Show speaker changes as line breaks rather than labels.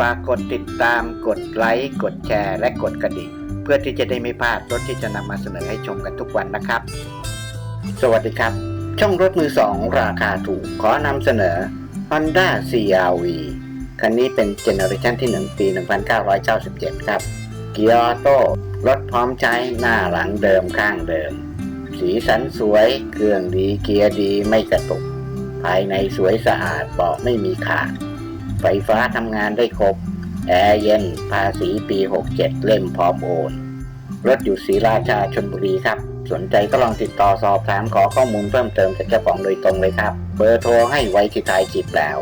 ฝากกดติดตามกดไลค์กดแชร์ และกดกระดิ่ง เพื่อที่จะได้ไม่พลาดรถที่จะนำมาเสนอให้ชมกันทุกวันนะครับ สวัสดีครับ ช่องรถมือสองราคาถูกขอนำเสนอ Honda CRV คันนี้เป็นเจเนอเรชันที่ 1 ปี 1997 ครับ เกียร์ออโต้รถพร้อมใช้หน้าหลังเดิมข้างเดิม สีสันสวย เครื่องดีเกียร์ดีไม่กระตุก ภายในสวยสะอาดเบาะไม่มีขาด ไฟฟ้าทำงานได้ครบ แอร์เย็น ภาษีปี 67 เล่มพร้อมโอน รถอยู่ศรีราชาชนบุรีครับ สนใจก็ลองติดต่อสอบถามขอข้อมูลเพิ่มเติมจากเจ้าของโดยตรงเลยครับ เบอร์โทรให้ไว้ที่ท้ายคลิปแล้ว